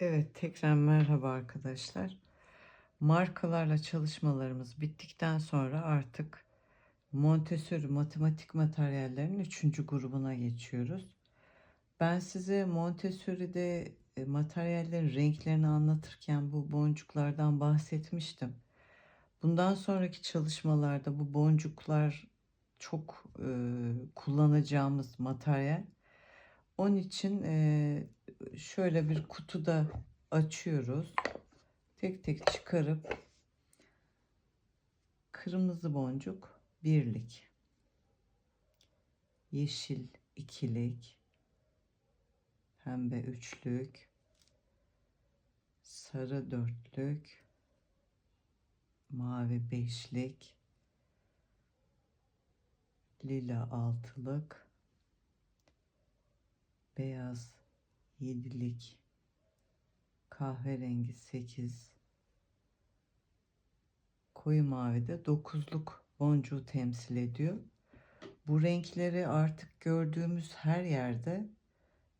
Evet, tekrar merhaba arkadaşlar. Markalarla çalışmalarımız bittikten sonra artık Montessori matematik materyallerinin üçüncü grubuna geçiyoruz. Ben size Montessori'de e, materyallerin renklerini anlatırken bu boncuklardan bahsetmiştim. Bundan sonraki çalışmalarda bu boncuklar çok e, kullanacağımız materyal. Onun için e, şöyle bir kutuda açıyoruz. Tek tek çıkarıp kırmızı boncuk birlik, yeşil ikilik, pembe üçlük, sarı dörtlük, mavi beşlik, lila altılık, beyaz yedilik, kahverengi sekiz, koyu mavi de dokuzluk boncuğu temsil ediyor. Bu renkleri artık gördüğümüz her yerde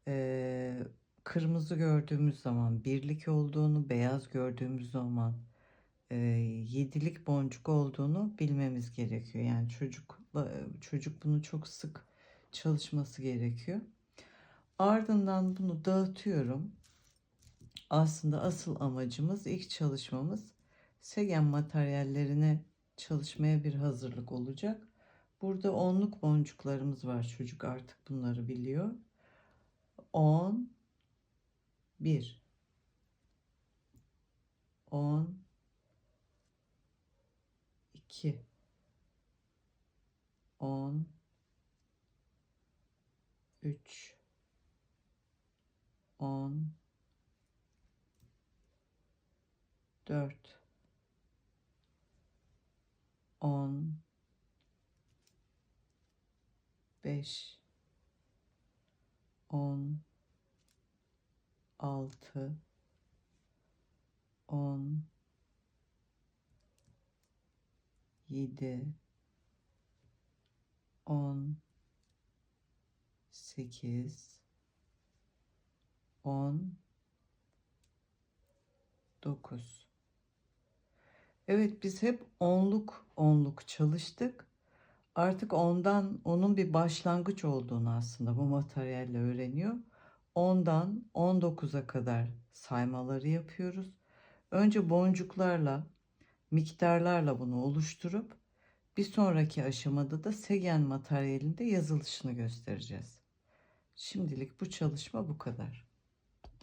e, kırmızı gördüğümüz zaman birlik olduğunu, beyaz gördüğümüz zaman e, yedilik boncuk olduğunu bilmemiz gerekiyor. Yani çocuk çocuk bunu çok sık çalışması gerekiyor. Ardından bunu dağıtıyorum. Aslında asıl amacımız ilk çalışmamız segen materyallerine çalışmaya bir hazırlık olacak. Burada onluk boncuklarımız var. Çocuk artık bunları biliyor. 10 1 10 2 10 3 10 4 10 5 10 6 10 7 10 8 10 9 Evet biz hep onluk onluk çalıştık. Artık ondan onun bir başlangıç olduğunu aslında bu materyalle öğreniyor. Ondan 19'a kadar saymaları yapıyoruz. Önce boncuklarla, miktarlarla bunu oluşturup bir sonraki aşamada da segen materyalinde yazılışını göstereceğiz. Şimdilik bu çalışma bu kadar.